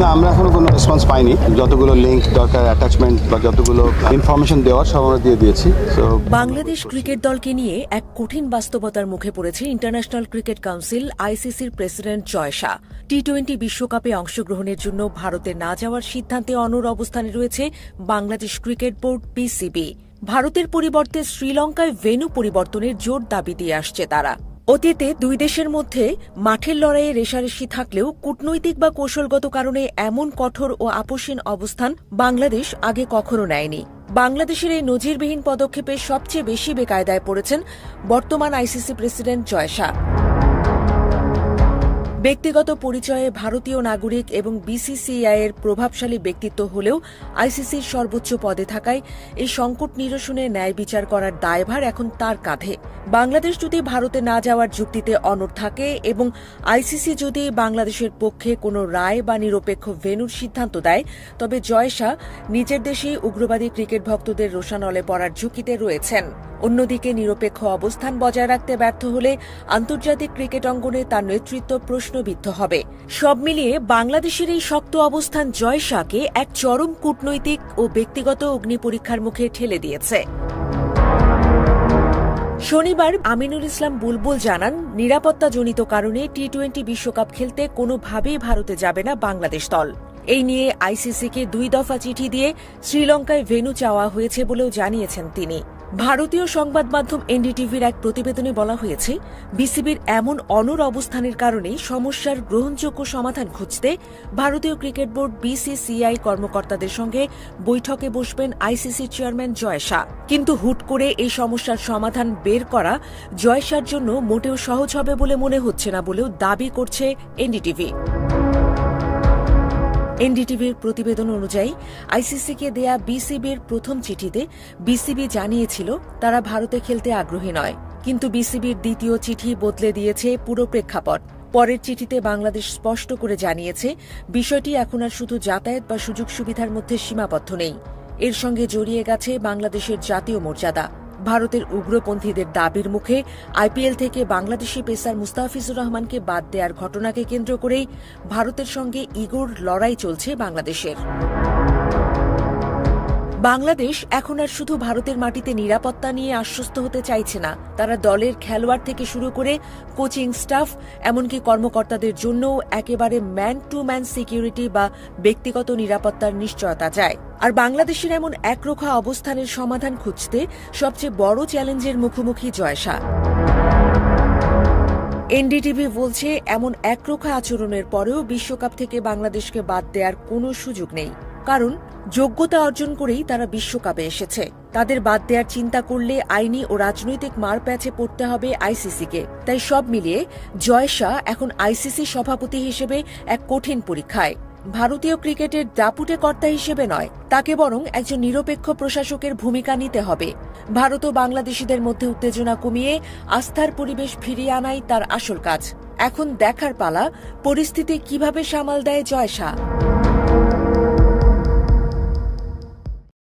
না, আমরা এখনও কোনো রেসপন্স পাইনি। যতগুলো লিঙ্ক দরকার অ্যাটাচমেন্ট বা যতগুলো ইনফরমেশন দেওয়ার, সব আমরা দিয়ে দিয়েছি। বাংলাদেশ ক্রিকেট দলকে নিয়ে এক কঠিন বাস্তবতার মুখে পড়েছে ইন্টারন্যাশনাল ক্রিকেট কাউন্সিল আইসিসির president Jay Shah. T twenty বিশ্বকাপে অংশগ্রহণের জন্য ভারতে না যাওয়ার সিদ্ধান্তে অনুর অবস্থানে রয়েছে বাংলাদেশ ক্রিকেট বোর্ড পিসিবি ভারতের পরিবর্তে শ্রীলঙ্কায় ভেন্যু পরিবর্তনের জোর দাবি দিয়ে আসছে তারা। অতীতে দুই দেশের মধ্যে মাঠের লড়াইয়ে রেশারেশি থাকলেও কূটনৈতিক বা কৌশলগত কারণে এমন কঠোর ও আপোষহীন অবস্থান বাংলাদেশ আগে কখনো নেয়নি। বাংলাদেশের এই নজিরবিহীন পদক্ষেপে সবচেয়ে বেশি বেকায়দায় পড়েছেন বর্তমান আইসিসি প্রেসিডেন্ট জয় শাহ। ব্যক্তিগত পরিচয়ে ভারতীয় নাগরিক এবং বিসিসিআই এর প্রভাবশালী ব্যক্তিত্ব হলেও আইসিসির সর্বোচ্চ পদে থাকায় এই সংকট নিরসনে ন্যায় বিচার করার দায়ভার এখন তার কাঁধে। বাংলাদেশ যদি ভারতে না যাওয়ার যুক্তিতে অনড় থাকে এবং আইসিসি যদি বাংলাদেশের পক্ষে কোনো রায় বা নিরপেক্ষ ভেন্যুর সিদ্ধান্ত দেয়, তবে জয় শাহ নিজের দেশেই উগ্রবাদী ক্রিকেট ভক্তদের রোষানলে পড়ার ঝুঁকিতে রয়েছেন। অন্যদিকে নিরপেক্ষ অবস্থান বজায় রাখতে ব্যর্থ হলে আন্তর্জাতিক ক্রিকেট অঙ্গনে তার নেতৃত্ব প্রশ্নবিদ্ধ হবে। সব মিলিয়ে বাংলাদেশের এই শক্ত অবস্থান জয় শাহকে এক চরম কূটনৈতিক ও ব্যক্তিগত অগ্নিপরীক্ষার মুখে ঠেলে দিয়েছে। শনিবার আমিনুল ইসলাম বুলবুল জানান, নিরাপত্তাজনিত কারণে টি টোয়েন্টি বিশ্বকাপ খেলতে কোনোভাবেই ভারতে যাবে না বাংলাদেশ দল। এই নিয়ে আইসিসিকে দুই দফা চিঠি দিয়ে শ্রীলঙ্কায় ভেন্যু চাওয়া হয়েছে বলেও জানিয়েছেন তিনি। ভারতীয় সংবাদ মাধ্যম এনডিটিভির এক প্রতিবেদনে বলা হয়েছে, বিসিবির এমন অনর অবস্থানের কারণে সমস্যার গ্রহণযোগ্য সমাধান খুঁজতে ভারতীয় ক্রিকেট বোর্ড বিসিসিআই কর্মকর্তাদের সঙ্গে বৈঠকে বসবেন আইসিসি চেয়ারম্যান জয় শাহ। কিন্তু হুট করে এই সমস্যার সমাধান বের করা জয় জন্য মোটেও সহজ হবে বলে মনে হচ্ছে না বলেও দাবি করছে এনডিটিভি। এনডিটিভির প্রতিবেদন অনুযায়ী, আইসিসিকে দেয়া বিসিবির প্রথম চিঠিতে বিসিবি জানিয়েছিল তারা ভারতে খেলতে আগ্রহী নয়। কিন্তু বিসিবির দ্বিতীয় চিঠি বদলে দিয়েছে পুরো প্রেক্ষাপট। পরের চিঠিতে বাংলাদেশ স্পষ্ট করে জানিয়েছে, বিষয়টি এখন আর শুধু যাতায়াত বা সুযোগ সুবিধার মধ্যে সীমাবদ্ধ নেই। এর সঙ্গে জড়িয়ে গেছে বাংলাদেশের জাতীয় মর্যাদা। ভারতের উগ্রপন্থীদের দাবির মুখে আইপিএল থেকে বাংলাদেশি পেসার মুস্তাফিজুর রহমানকে বাদ দেওয়ার ঘটনাকে কেন্দ্র করেই ভারতের সঙ্গে ইগোর লড়াই চলছে বাংলাদেশের। বাংলাদেশ এখন আর শুধু ভারতের মাটিতে নিরাপত্তা নিয়ে আশ্বস্ত হতে চাইছে না। তারা দলের খেলোয়াড় থেকে শুরু করে কোচিং স্টাফ, এমনকি কর্মকর্তাদের জন্যও একেবারে ম্যান টু ম্যান সিকিউরিটি বা ব্যক্তিগত নিরাপত্তার নিশ্চয়তা চায়। আর বাংলাদেশের এমন একরোখা অবস্থানের সমাধান খুঁজতে সবচেয়ে বড় চ্যালেঞ্জের মুখোমুখি জয়সা এনডিটিভি বলছে, এমন একরোখা আচরণের পরেও বিশ্বকাপ থেকে বাংলাদেশকে বাদ দেওয়ার কোনো সুযোগ নেই। কারণ যোগ্যতা অর্জন করেই তারা বিশ্বকাপে এসেছে। তাদের বাদ দেওয়ার চিন্তা করলে আইনি ও রাজনৈতিক মার প্যাচে পড়তে হবে আইসিসিকে। তাই সব মিলিয়ে জয় শাহ এখন আইসিসি সভাপতি হিসেবে এক কঠিন পরীক্ষায়। ভারতীয় ক্রিকেটের দাপুটে কর্তা হিসেবে নয়, তাকে বরং একজন নিরপেক্ষ প্রশাসকের ভূমিকা নিতে হবে। ভারত ও বাংলাদেশিদের মধ্যে উত্তেজনা কমিয়ে আস্থার পরিবেশ ফিরিয়ে আনাই তার আসল কাজ। এখন দেখার পালা, পরিস্থিতি কীভাবে সামাল দেয় জয় শাহ?